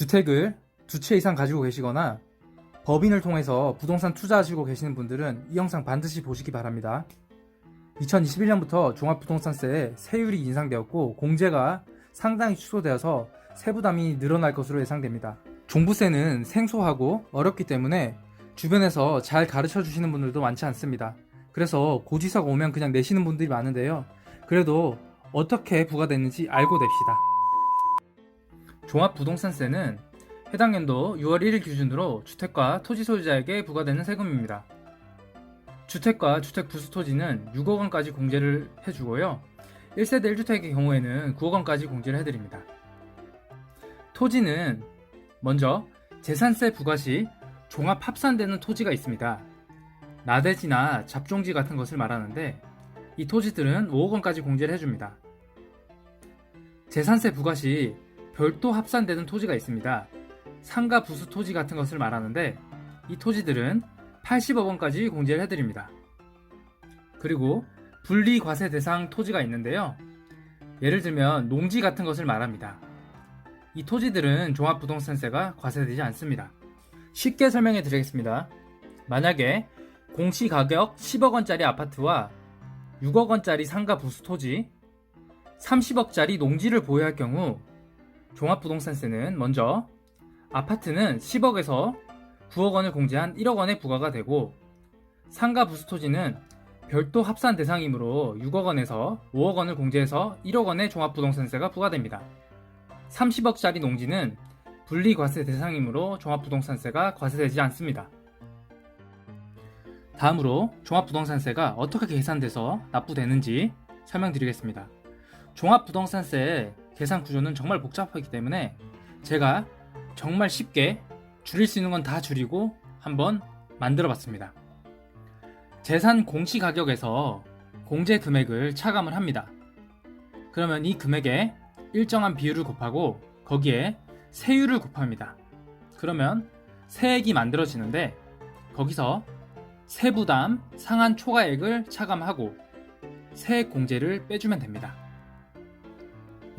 주택을 두 채 이상 가지고 계시거나 법인을 통해서 부동산 투자하시고 계시는 분들은 이 영상 반드시 보시기 바랍니다. 2021년부터 종합부동산세의 세율이 인상되었고 공제가 상당히 축소되어서 세부담이 늘어날 것으로 예상됩니다. 종부세는 생소하고 어렵기 때문에 주변에서 잘 가르쳐 주시는 분들도 많지 않습니다. 그래서 고지서가 오면 그냥 내시는 분들이 많은데요. 그래도 어떻게 부과되는지 알고 냅시다. 종합부동산세는 해당 연도 6월 1일 기준으로 주택과 토지 소유자에게 부과되는 세금입니다. 주택과 주택 부수 토지는 6억 원까지 공제를 해주고요. 1세대 1주택의 경우에는 9억 원까지 공제를 해드립니다. 토지는 먼저 재산세 부과 시 종합 합산되는 토지가 있습니다. 나대지나 잡종지 같은 것을 말하는데 이 토지들은 5억 원까지 공제를 해줍니다. 재산세 부과 시 별도 합산되는 토지가 있습니다. 상가 부수 토지 같은 것을 말하는데 이 토지들은 80억 원까지 공제를 해드립니다. 그리고 분리 과세 대상 토지가 있는데요. 예를 들면 농지 같은 것을 말합니다. 이 토지들은 종합부동산세가 과세되지 않습니다. 쉽게 설명해 드리겠습니다. 만약에 공시 가격 10억 원짜리 아파트와 6억 원짜리 상가 부수 토지, 30억짜리 농지를 보유할 경우 종합부동산세는 먼저 아파트는 10억에서 9억 원을 공제한 1억 원의 부과가 되고 상가 부수 토지는 별도 합산 대상이므로 6억 원에서 5억 원을 공제해서 1억 원의 종합부동산세가 부과됩니다. 30억짜리 농지는 분리과세 대상이므로 종합부동산세가 과세되지 않습니다. 다음으로 종합부동산세가 어떻게 계산돼서 납부되는지 설명드리겠습니다. 종합부동산세의 계산 구조는 정말 복잡하기 때문에 제가 정말 쉽게 줄일 수 있는 건 다 줄이고 한번 만들어 봤습니다. 재산 공시 가격에서 공제 금액을 차감을 합니다. 그러면 이 금액에 일정한 비율을 곱하고 거기에 세율을 곱합니다. 그러면 세액이 만들어지는데 거기서 세부담 상한 초과액을 차감하고 세액 공제를 빼주면 됩니다.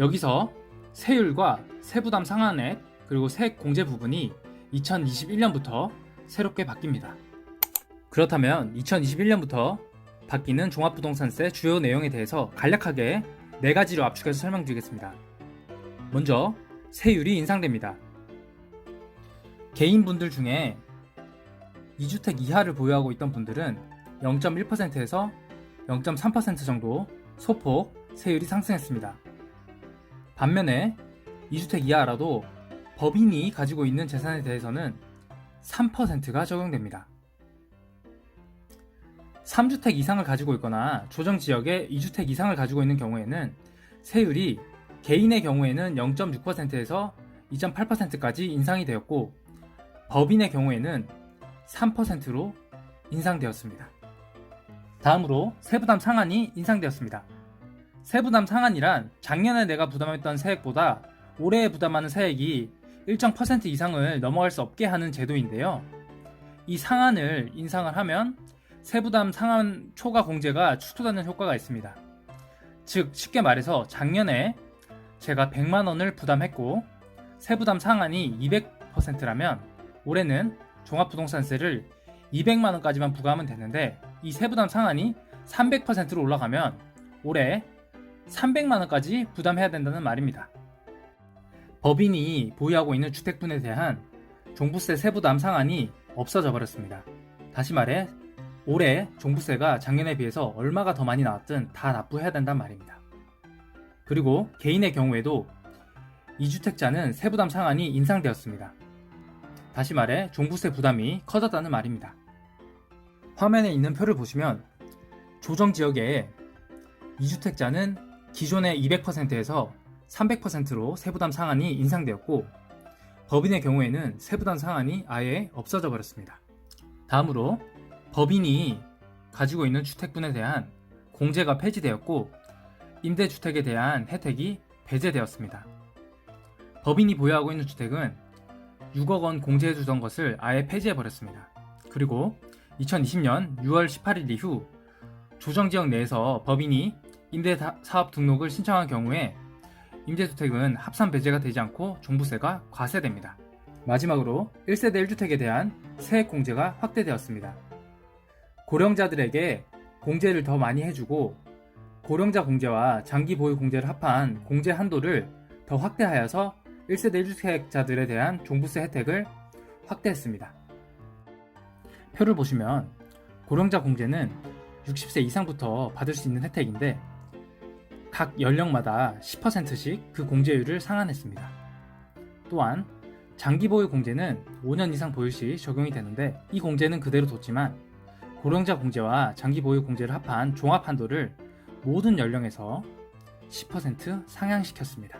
여기서 세율과 세부담 상한액 그리고 세액 공제 부분이 2021년부터 새롭게 바뀝니다. 그렇다면 2021년부터 바뀌는 종합부동산세 주요 내용에 대해서 간략하게 네 가지로 압축해서 설명드리겠습니다. 먼저 세율이 인상됩니다. 개인분들 중에 2주택 이하를 보유하고 있던 분들은 0.1%에서 0.3% 정도 소폭 세율이 상승했습니다. 반면에 2주택 이하라도 법인이 가지고 있는 재산에 대해서는 3%가 적용됩니다. 3주택 이상을 가지고 있거나 조정 지역에 2주택 이상을 가지고 있는 경우에는 세율이 개인의 경우에는 0.6%에서 2.8%까지 인상이 되었고 법인의 경우에는 3%로 인상되었습니다. 다음으로 세부담 상한이 인상되었습니다. 세부담 상한이란 작년에 내가 부담했던 세액보다 올해 부담하는 세액이 일정 퍼센트 이상을 넘어갈 수 없게 하는 제도인데요. 이 상한을 인상을 하면 세부담 상한 초과 공제가 축소되는 효과가 있습니다. 즉 쉽게 말해서 작년에 제가 100만 원을 부담했고 세부담 상한이 200%라면 올해는 종합부동산세를 200만 원까지만 부과하면 되는데 이 세부담 상한이 300%로 올라가면 올해 300만 원까지 부담해야 된다는 말입니다. 법인이 보유하고 있는 주택분에 대한 종부세 세부담 상한이 없어져 버렸습니다. 다시 말해 올해 종부세가 작년에 비해서 얼마가 더 많이 나왔든 다 납부해야 된단 말입니다. 그리고 개인의 경우에도 2주택자는 세부담 상한이 인상되었습니다. 다시 말해 종부세 부담이 커졌다는 말입니다. 화면에 있는 표를 보시면 조정 지역에 2주택자는 기존의 200%에서 300%로 세부담 상한이 인상되었고 법인의 경우에는 세부담 상한이 아예 없어져 버렸습니다. 다음으로 법인이 가지고 있는 주택분에 대한 공제가 폐지되었고 임대주택에 대한 혜택이 배제되었습니다. 법인이 보유하고 있는 주택은 6억 원 공제해 주던 것을 아예 폐지해 버렸습니다. 그리고 2020년 6월 18일 이후 조정지역 내에서 법인이 임대사업 등록을 신청한 경우에 임대주택은 합산 배제가 되지 않고 종부세가 과세됩니다. 마지막으로 1세대 1주택에 대한 세액 공제가 확대되었습니다. 고령자들에게 공제를 더 많이 해주고 고령자 공제와 장기 보유 공제를 합한 공제 한도를 더 확대하여서 1세대 1주택자들에 대한 종부세 혜택을 확대했습니다. 표를 보시면 고령자 공제는 60세 이상부터 받을 수 있는 혜택인데 각 연령마다 10%씩 그 공제율을 상한했습니다. 또한 장기 보유 공제는 5년 이상 보유 시 적용이 되는데 이 공제는 그대로 뒀지만 고령자 공제와 장기 보유 공제를 합한 종합 한도를 모든 연령에서 10% 상향시켰습니다.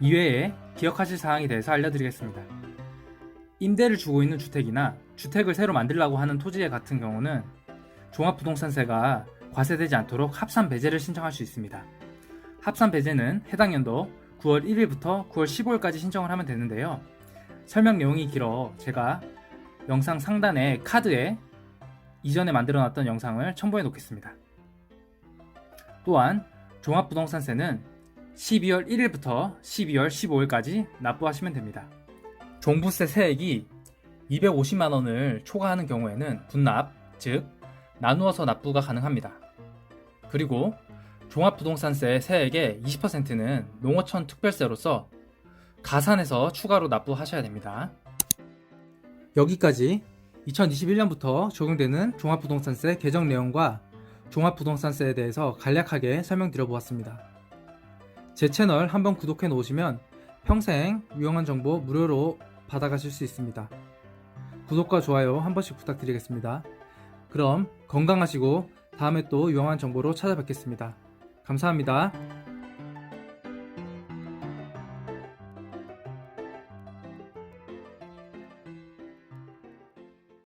이외에 기억하실 사항에 대해서 알려드리겠습니다. 임대를 주고 있는 주택이나 주택을 새로 만들려고 하는 토지에 같은 경우는 종합부동산세가 과세되지 않도록 합산 배제를 신청할 수 있습니다. 합산 배제는 해당 연도 9월 1일부터 9월 15일까지 신청을 하면 되는데요. 설명 내용이 길어 제가 영상 상단에 카드에 이전에 만들어 놨던 영상을 첨부해 놓겠습니다. 또한 종합부동산세는 12월 1일부터 12월 15일까지 납부하시면 됩니다. 종부세 세액이 250만 원을 초과하는 경우에는 분납, 즉 나누어서 납부가 가능합니다. 그리고 종합부동산세 세액의 20%는 농어촌 특별세로서 가산해서 추가로 납부하셔야 됩니다. 여기까지 2021년부터 적용되는 종합부동산세 개정 내용과 종합부동산세에 대해서 간략하게 설명드려 보았습니다. 제 채널 한번 구독해 놓으시면 평생 유용한 정보 무료로 받아가실 수 있습니다. 구독과 좋아요 한 번씩 부탁드리겠습니다. 그럼 건강하시고 다음에 또 유용한 정보로 찾아뵙겠습니다. 감사합니다.